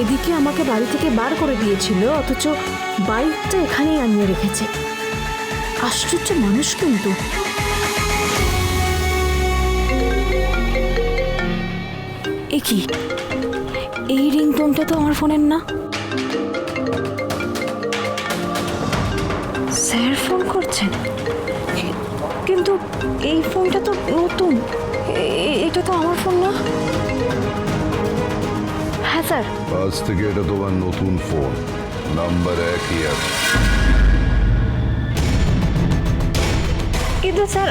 এদিকে আমাকে বাড়ি থেকে বার করে দিয়েছিল, অথচ বাইকটা এখানেই আনিয়ে রেখেছে। আশ্চর্য মানুষ কিন্তু। কি? এই রিংটোনটা তো আমার ফোনের না। স্যার ফোন করছেন? কিন্তু এই ফোনটা তো নতুন। এটা তো আমার ফোন না। হ্যাঁ স্যার। আজ থেকে এটা তোমার নতুন ফোন। নাম্বার একই আছে কিন্তু স্যার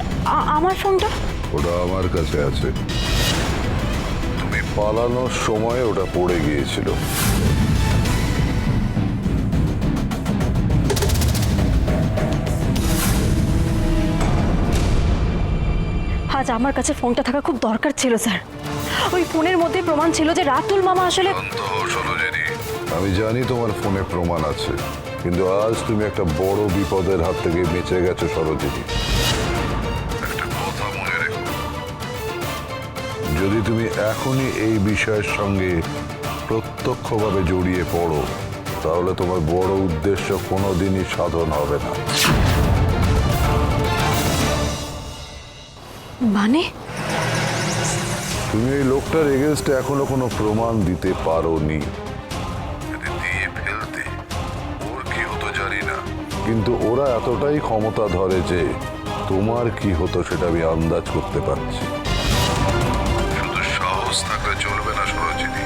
আমার ফোনটা? ওটা আমার কাছে আছে। তুমি পালানোর সময় ওটা পড়ে গিয়েছিল। আজ আমার কাছে ফোনটা থাকা খুব দরকার ছিল স্যার। ওই ফোনের মধ্যে প্রমাণ ছিল যে রাতুল মামা আসলে আমি জানি তোমার ফোনে প্রমাণ আছে কিন্তু আজ তুমি একটা বড় বিপদের হাত থেকে বেঁচে গেছো সরোজিনী। যদি তুমি এখনই এই বিষয়ের সঙ্গে প্রত্যক্ষভাবে জড়িয়ে পড়ো তাহলে তোমার বড় উদ্দেশ্য কোনোদিনই সাধন হবে না। মানে? তুমি এই লোকটার এগেনস্টে এখনও কোনো প্রমাণ দিতে পারোনি। দিয়ে ফেলতে। ওর কি হতো জানি না। কিন্তু ওরা এতটাই ক্ষমতা ধরে যে তোমার কি হতো সেটা আমি আন্দাজ করতে পারছি। শুধু সাহস থাকলে চলবে না সরোজিনী।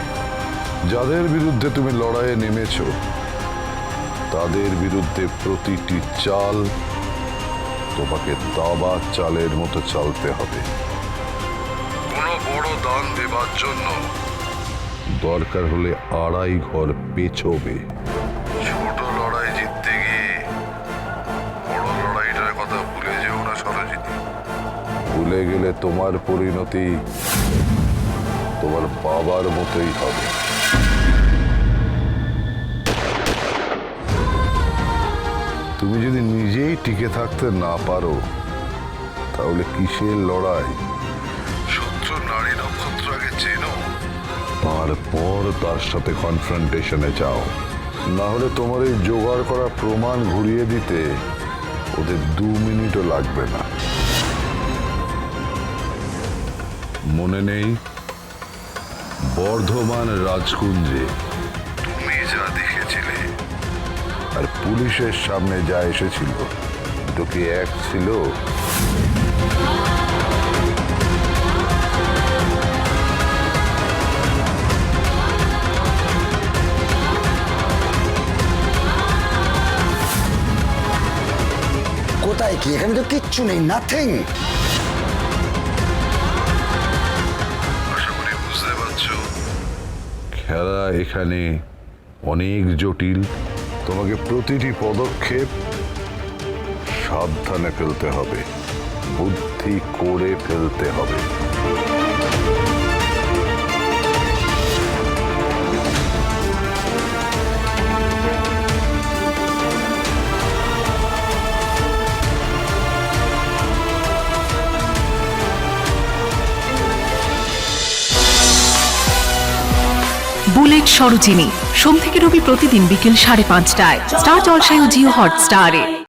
যাদের বিরুদ্ধে তুমি লড়াইয়ে নেমেছো তাদের বিরুদ্ধে প্রতিটি চাল তোমাকে দাবা চালের মতো চালতে হবে। বড় দান দেবার জন্য। দরকার হলে আড়াই ঘর পেছবে ছোট লড়াই জিততে গিয়ে বড় লড়াইটার কথা ভুলে যেও না সরোজিনী। ভুলে গেলে তোমার পরিণতি তোমার বাবার মতোই হবে। তুমি যদি নিজেই টিকে থাকতে না পারো তাহলে কিসের লড়াই? চেনো। তারপর তার সাথে কনফ্রন্টেশনে যাও। না হলে তোমার এই জোগাড় করা প্রমাণ ঘুরিয়ে দিতে ওদের দু মিনিটও লাগবে না। মনে নেই? বর্ধমান রাজকুঞ্জে তুমি যা দেখেছিলে, আর পুলিশের সামনে যা এসেছিল, দুটো কি এক ছিল? কোথায় কি এখানে তো কিচ্ছু নেই? নাথিং বুঝতে পারছ। খেলা এখানে অনেক জটিল। তোমাকে প্রতিটি পদক্ষেপ সাবধানে ফেলতে হবে। বুদ্ধি করে ফেলতে হবে। বুলেট সরোজিনী। সোম থেকে রবি প্রতিদিন বিকেল সাড়ে পাঁচটায়। স্টার জলসায় জিও হটস্টারে।